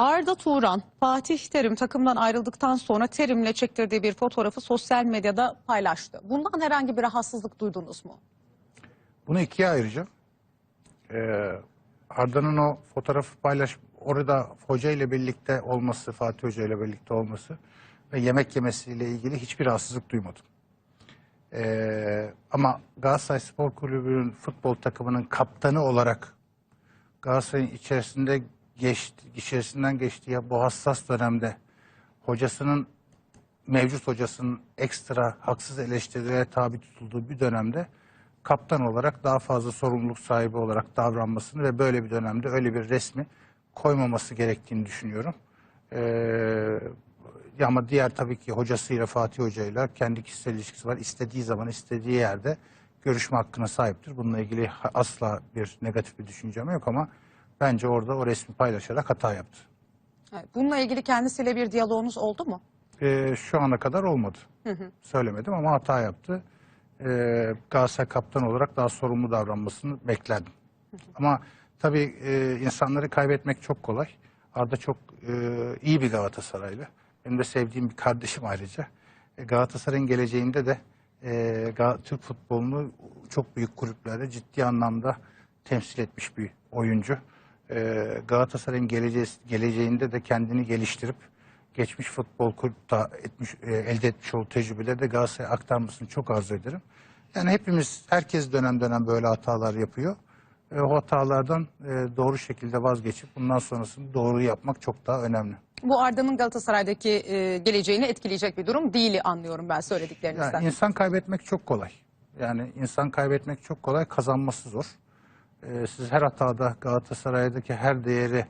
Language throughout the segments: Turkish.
Arda Turan, Fatih Terim takımdan ayrıldıktan sonra Terim'le çektirdiği bir fotoğrafı sosyal medyada paylaştı. Bundan herhangi bir rahatsızlık duydunuz mu? Bunu ikiye ayıracağım. Ee, Arda'nın o fotoğrafı paylaş, orada hoca ile birlikte olması, Fatih Hoca ile birlikte olması ve yemek yemesiyle ilgili hiçbir rahatsızlık duymadım. Ee, ama Galatasaray Spor Kulübü'nün futbol takımının kaptanı olarak Galatasaray'ın içerisinde geçti, içerisinden geçtiği bu hassas dönemde hocasının mevcut hocasının ekstra haksız eleştirilere tabi tutulduğu bir dönemde kaptan olarak daha fazla sorumluluk sahibi olarak davranmasını ve böyle bir dönemde öyle bir resmi koymaması gerektiğini düşünüyorum. Ee, ya ama diğer tabii ki hocasıyla Fatih Hoca'yla kendi kişisel ilişkisi var. İstediği zaman istediği yerde görüşme hakkına sahiptir. Bununla ilgili asla bir negatif bir düşüncem yok ama bence orada o resmi paylaşarak hata yaptı. Evet, Bununla ilgili kendisiyle bir diyaloğunuz oldu mu? Ee, şu ana kadar olmadı. Söylemedim ama hata yaptı. Ee, Galatasaray kaptan olarak daha sorumlu davranmasını beklerdim. Ama tabii e, insanları kaybetmek çok kolay. Arda çok e, iyi bir Galatasaraylı. Benim de sevdiğim bir kardeşim ayrıca. E, Galatasaray'ın geleceğinde de e, Türk futbolunu çok büyük kulüplerde ciddi anlamda temsil etmiş bir oyuncu. E, Galatasaray'ın geleceği, geleceğinde de kendini geliştirip geçmiş futbol kulüpte etmiş, e, elde etmiş olduğu tecrübeleri de Galatasaray'a aktarmasını çok arzu ederim. Yani hepimiz, herkes dönem dönem böyle hatalar yapıyor. E, o hatalardan e, doğru şekilde vazgeçip bundan sonrasını doğru yapmak çok daha önemli. Bu Arda'nın Galatasaray'daki e, geleceğini etkileyecek bir durum değil anlıyorum ben söylediklerinizden. Yani insan kaybetmek çok kolay. Yani insan kaybetmek çok kolay, kazanması zor. Ee, siz her hatada Galatasaray'daki her değeri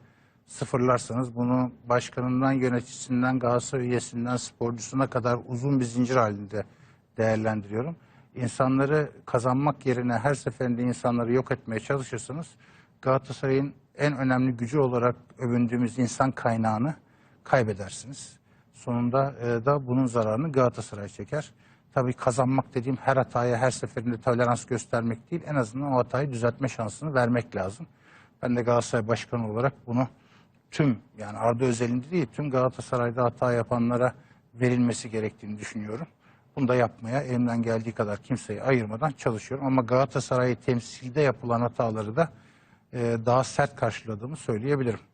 sıfırlarsanız bunu başkanından, yöneticisinden, Galatasaray üyesinden, sporcusuna kadar uzun bir zincir halinde değerlendiriyorum. İnsanları kazanmak yerine her seferinde insanları yok etmeye çalışırsanız Galatasaray'ın en önemli gücü olarak övündüğümüz insan kaynağını kaybedersiniz. Sonunda e, da bunun zararını Galatasaray çeker. Tabii kazanmak dediğim her hataya her seferinde tolerans göstermek değil. En azından o hatayı düzeltme şansını vermek lazım. Ben de Galatasaray Başkanı olarak bunu tüm yani Arda özelinde değil tüm Galatasaray'da hata yapanlara verilmesi gerektiğini düşünüyorum. Bunu da yapmaya elimden geldiği kadar kimseyi ayırmadan çalışıyorum. Ama Galatasaray'ı temsilde yapılan hataları da e, daha sert karşıladığımı söyleyebilirim.